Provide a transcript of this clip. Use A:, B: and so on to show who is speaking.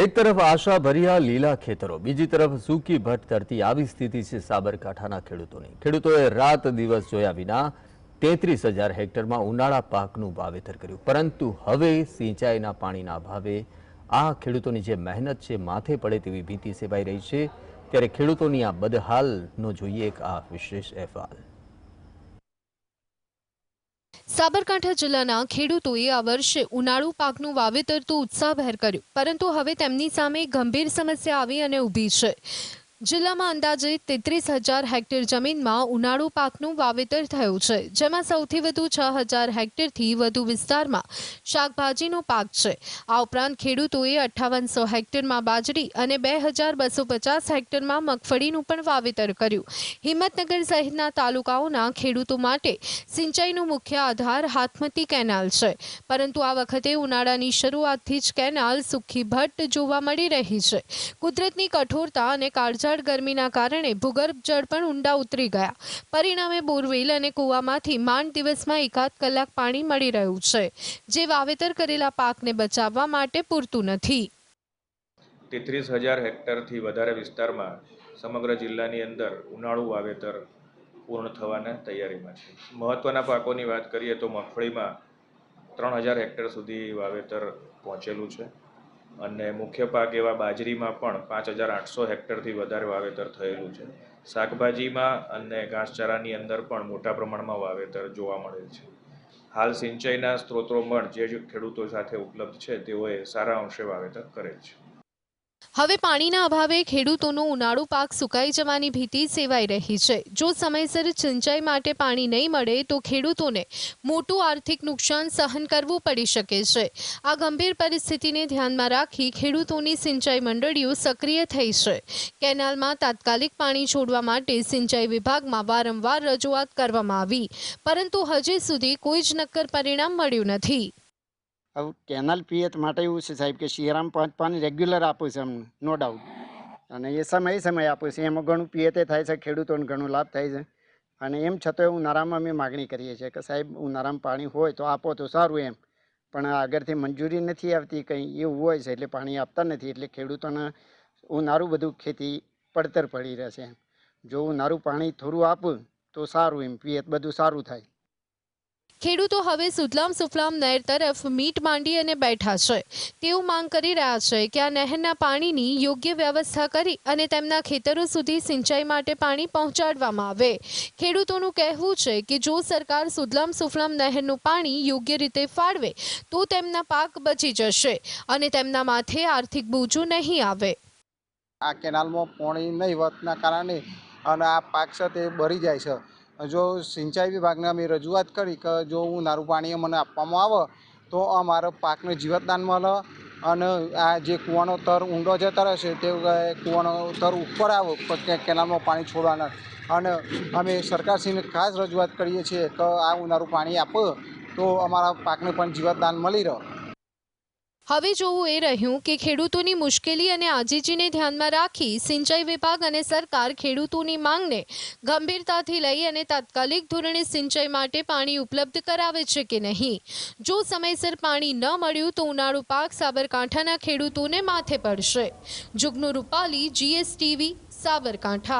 A: એક તરફ આશા ભર્યા લીલા ખેતરો, બીજી તરફ સૂકી ભટ્ટ તરતી આવી સ્થિતિ છે સાબરકાંઠાના ખેડૂતોની. ખેડૂતોએ રાત દિવસ જોયા વિના તેત્રીસ હજાર હેક્ટરમાં ઉનાળા પાકનું વાવેતર કર્યું. પરંતુ હવે સિંચાઈના પાણીના અભાવે આ ખેડૂતોની જે મહેનત છે, માથે પડે તેવી ભીતિ સેવાઈ રહી છે. ત્યારે ખેડૂતોની આ બદહાલનો જોઈએ એક આ વિશેષ અહેવાલ.
B: સાબરકાંઠા જિલ્લાના ખેડૂતોએ આ વર્ષે ઉનાળુ પાકનું વાવેતર તો ઉત્સાહભેર કર્યું, પરંતુ હવે તેમની સામે ગંભીર સમસ્યા આવી અને ઊભી છે. જિલ્લામાં અંદાજે તેત્રીસ હજાર હેક્ટર જમીનમાં ઉનાળુ પાકનું વાવેતર થયું છે, જેમાં સૌથી વધુ છ હજાર હેક્ટરથી વધુ વિસ્તારમાં શાકભાજીનો પાક છે. આ ઉપરાંત ખેડૂતોએ અઠ્ઠાવનસો હેક્ટરમાં બાજરી અને બે હજાર બસો પચાસ હેક્ટરમાં મગફળીનું પણ વાવેતર કર્યું. હિંમતનગર સહિતના તાલુકાઓના ખેડૂતો માટે સિંચાઈનો મુખ્ય આધાર હાથમતી કેનાલ છે, પરંતુ આ વખતે ઉનાળાની શરૂઆતથી જ કેનાલ સુખી ભટ્ટ જોવા મળી રહી છે. કુદરતની કઠોરતા અને કાળઝાળ ગરમીના કારણે ભૂગર્ભ જળ પણ ઊંડા ઉતરી ગયા. પરિણામે બોરવેલ અને કૂવામાંથી માંડ દિવસમાં એકાદ કલાક પાણી મળી રહ્યું છે, જે વાવેતર કરેલા પાકને બચાવવા માટે પૂરતું નથી.
C: તેત્રીસ હજાર હેક્ટરથી વધારે વિસ્તારમાં સમગ્ર જિલ્લાની અંદર ઉનાળુ વાવેતર પૂર્ણ થવાના તૈયારીમાં છે. મહત્ત્વના પાકોની વાત કરીએ તો મગફળીમાં ત્રણ હજાર હેક્ટર સુધી વાવેતર પહોંચેલું છે. અને મુખ્ય પાક એવા બાજરીમાં પણ પાંચ હજાર આઠસો હેક્ટરથી વધારે વાવેતર થયેલું છે. શાકભાજીમાં અને ઘાસચારાની અંદર પણ મોટા પ્રમાણમાં વાવેતર જોવા મળે છે. હાલ સિંચાઈના સ્ત્રોતો પણ જે ખેડૂતો સાથે ઉપલબ્ધ છે તેઓએ સારા અંશે વાવેતર કરે છે.
B: હવે પાણીના અભાવે ખેડૂતોનું ઉનાળુ પાક સુકાઈ જવાની ભીતિ સેવાઈ રહી છે. જો સમયસર સિંચાઈ માટે પાણી નહીં મળે તો ખેડૂતોને મોટું આર્થિક નુકસાન સહન કરવું પડી શકે છે. આ ગંભીર પરિસ્થિતિને ધ્યાનમાં રાખી ખેડૂતોની સિંચાઈ મંડળીઓ સક્રિય થઈ છે. કેનાલમાં તાત્કાલિક પાણી છોડવા માટે સિંચાઈ વિભાગમાં વારંવાર રજૂઆત કરવામાં આવી, પરંતુ હજી સુધી કોઈ જ નક્કર પરિણામ મળ્યું નથી.
D: હવે કેનાલ પિયત માટે એવું છે સાહેબ કે શિયારામ પાંચ પાણી રેગ્યુલર આપું છે અમને નો ડાઉટ અને એ સમય સમય આપું છે. એમાં ઘણું પિયતે થાય છે, ખેડૂતોને ઘણો લાભ થાય છે. અને એમ છતાં ઉનાળામાં અમે માગણી કરીએ છીએ કે સાહેબ, ઉનાળામાં પાણી હોય તો આપો તો સારું એમ. પણ આગળથી મંજૂરી નથી આવતી, કંઈ એવું હોય છે એટલે પાણી આપતા નથી, એટલે ખેડૂતોને ઉનાળું બધું ખેતી પડતર પડી રહેશે એમ. જો ઉનાળું પાણી થોડું આપું તો સારું એમ પિયત બધું સારું થાય.
B: ખેડૂતો હવે સુજલામ સુફલામ નહેર તરફ મીટ માંડી અને બેઠા છે. તેઓ માંગ કરી રહ્યા છે કે આ નહેરના પાણીની યોગ્ય વ્યવસ્થા કરી અને તેમના ખેતરો સુધી સિંચાઈ માટે પાણી પહોંચાડવામાં આવે. ખેડૂતોનું કહેવું છે કે જો સરકાર સુજલામ સુફલામ નહેરનું પાણી યોગ્ય રીતે ફાળવે, તો તેમના પાક બચી જશે અને તેમના માથે આર્થિક બોજો નહીં આવે.
E: આ કેનાલમાં પાણી નહીં વધના કારણે અને આ પાક છે તે બળી જાય છે. જો સિંચાઈ વિભાગને અમે રજૂઆત કરી કે જો ઉનાળું પાણી મને આપવામાં આવે, તો અમારા પાકને જીવતદાન મળે અને આ જે કૂવાનો તર ઊંડો જતો રહેશે તે કૂવાનો તર ઉપર આવે પછી કેનાલમાં પાણી છોડવાના. અને અમે સરકારશ્રીને ખાસ રજૂઆત કરીએ છીએ કે આ ઉનાળું પાણી આપો તો અમારા પાકને પણ જીવતદાન મળી રહે.
B: હવે જોવું એ રહ્યું કે ખેડૂતોની મુશ્કેલી અને આજીજીને ધ્યાનમાં રાખી સિંચાઈ વિભાગ અને સરકાર ખેડૂતોની માંગને ગંભીરતાથી લઈ અને તાત્કાલિક ધોરણે સિંચાઈ માટે પાણી ઉપલબ્ધ કરાવે છે કે નહીં? જો સમયસર પાણી ન મળ્યું તો ઉનાળુ પાક સાબરકાંઠાના ખેડૂતોને માથે પડશે. જુગનુ રૂપાલી, જીએસટીવી, સાબરકાંઠા.